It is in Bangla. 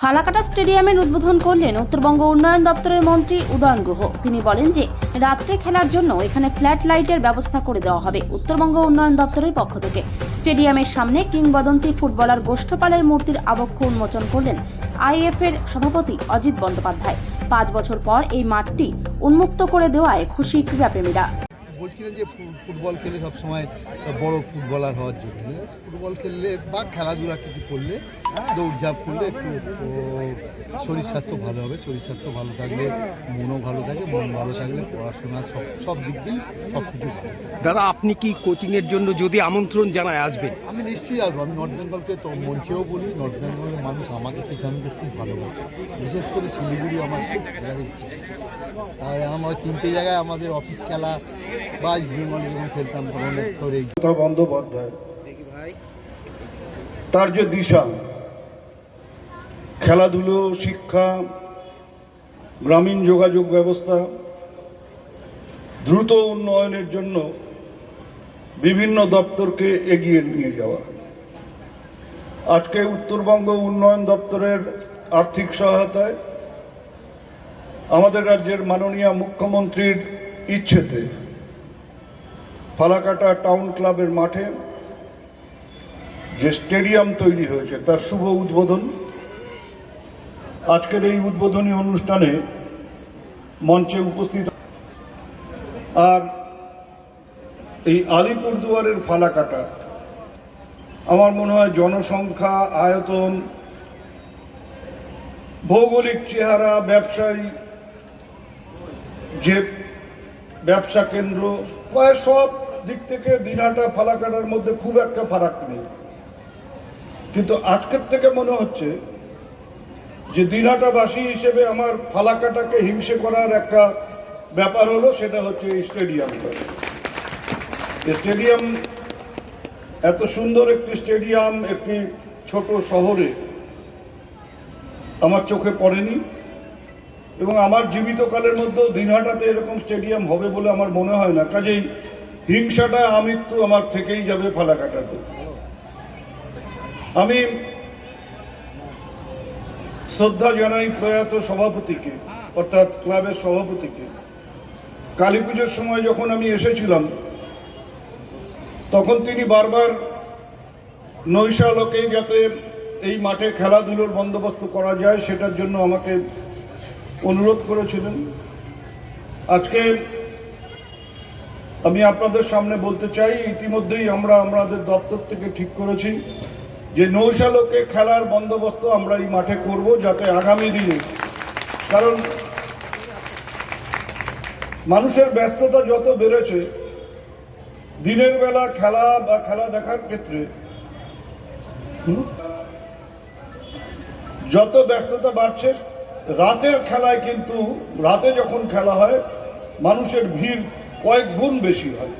ফালাকাটা স্টেডিয়ামের উদ্বোধন করলেন উত্তরবঙ্গ উন্নয়ন দপ্তরের মন্ত্রী উদয়ন গুহ। তিনি বলেন যে, রাত্রে খেলার জন্য এখানে ফ্ল্যাট লাইটের ব্যবস্থা করে দেওয়া হবে উত্তরবঙ্গ উন্নয়ন দপ্তরের পক্ষ থেকে। স্টেডিয়ামের সামনে কিংবদন্তি ফুটবলার গোষ্ঠপালের মূর্তির আবক্ষ উন্মোচন করলেন আইএফ এর সভাপতি অজিত বন্দ্যোপাধ্যায়। পাঁচ বছর পর এই মাঠটি উন্মুক্ত করে দেওয়ায় খুশি ক্রীড়াপ্রেমীরা। বলছিলেন যে ফুটবল খেলে সবসময় বড় ফুটবলার হওয়ার জন্য। ফুটবল খেললে বা খেলাধুলা কিছু করলে দৌড়ঝাঁপ করলে একটু শরীর স্বাস্থ্য ভালো হবে শরীর স্বাস্থ্য ভালো থাকলে মনও ভালো থাকে মন ভালো থাকলে পড়াশোনা সব সব দিক দিয়েই সব কিছু ভালো। দাদা আপনি কি কোচিংয়ের জন্য যদি আমন্ত্রণ জানায় আসবেন? আমি নিশ্চয়ই আসব। আমি নর্থ বেঙ্গলকে তো মঞ্চেও বলি নর্থ বেঙ্গলের মানুষ আমাকে কিষানকে খুব ভালোবাসে। বিশেষ করে শিলিগুড়ি আমার খুব ঘোরার ইচ্ছে। আর আমার তিনটে জায়গায় আমাদের অফিস খেলা বন্দ্যোপাধ্যায়। তার যে দিশা, খেলাধুলো, শিক্ষা, গ্রামীণ যোগাযোগ ব্যবস্থা, দ্রুত উন্নয়নের জন্য বিভিন্ন দপ্তরকে এগিয়ে নিয়ে যাওয়া। আজকে উত্তরবঙ্গ উন্নয়ন দপ্তরের আর্থিক সহায়তায় আমাদের রাজ্যের মাননীয় মুখ্যমন্ত্রীর ইচ্ছেতে ফালাকাটা টাউন ক্লাবের মাঠে যে স্টেডিয়াম তৈরি হয়েছে, তার শুভ উদ্বোধন। আজকের এই উদ্বোধনী অনুষ্ঠানে মঞ্চে উপস্থিত আর এই আলিপুরদুয়ারের ফালাকাটা, আমার মনে হয় জনসংখ্যা, আয়তন, ভৌগোলিক চেহারা, ব্যবসায়ী, যে ব্যবসা কেন্দ্র, প্রায় সব দিক থেকে দিনহাটা ফালাকাটার মধ্যে খুব একটা ফারাক নেই। কিন্তু আজকের থেকে মনে হচ্ছে যে দিনহাটাবাসী হিসেবে আমার ফালাকাটাকে হিংসে করার একটা ব্যাপার হলো, সেটা হচ্ছে স্টেডিয়ামটা স্টেডিয়াম। এত সুন্দর একটি স্টেডিয়াম একটি ছোট শহরে আমার চোখে পড়েনি এবং আমার জীবিতকালের মধ্যেও দিনহাটাতে এরকম স্টেডিয়াম হবে বলে আমার মনে হয় না। কাজেই হিংসাটা আমৃত্যু আমার থেকেই যাবে ফালাকাটার প্রতি আমি শ্রদ্ধা জানাই প্রয়াত সভাপতিকে, অর্থাৎ ক্লাবের সভাপতিকে। কালী পুজোর সময় যখন আমি এসেছিলাম, তখন তিনি বারবার নৈশালকে যাতে এই মাঠে খেলাধুলোর বন্দোবস্ত করা যায়, সেটার জন্য আমাকে অনুরোধ করেছিলেন। আজকে আমি আপনাদের সামনে বলতে চাই, ইতিমধ্যেই আমরা আমাদের দপ্তর থেকে ঠিক করেছি যে নৌশালোকে খেলার বন্দোবস্ত আমরা এই মাঠে করব যাতে আগামী দিনে। কারণ মানুষের ব্যস্ততা যত বেড়েছে, দিনের বেলা খেলা বা খেলা দেখার ক্ষেত্রে যত ব্যস্ততা বাড়ছে, রাতের খেলায় কিন্তু, রাতে যখন খেলা হয়, মানুষের ভিড় কয়েক গুণ বেশি হয়।